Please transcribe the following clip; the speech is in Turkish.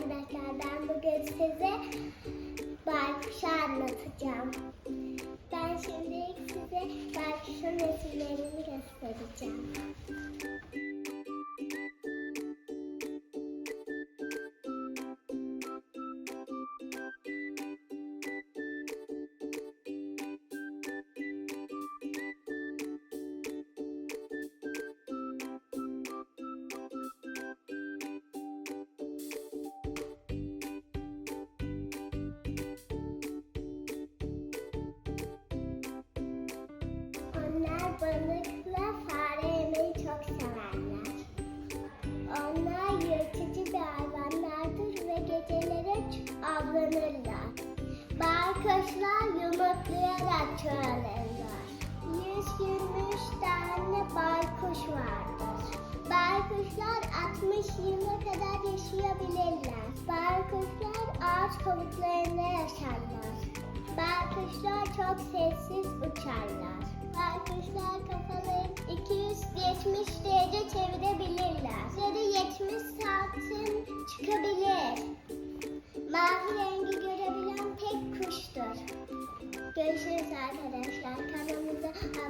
arkadaşlar. Ben bugün size baykuşu anlatacağım. Ben şimdi size baykuşun resimlerini göstereceğim. Avlanırlar. Baykuşlar yumurtlayarak çoğalırlar. 123 tane baykuş vardır. Baykuşlar 60 yıla kadar yaşayabilirler. Baykuşlar ağaç kabuklarında yaşarlar. Baykuşlar çok sessiz uçarlar. Baykuşlar kafalarını 270 derece çevirebilirler. Görüşürüz arkadaşlar. Kanalımıza abone.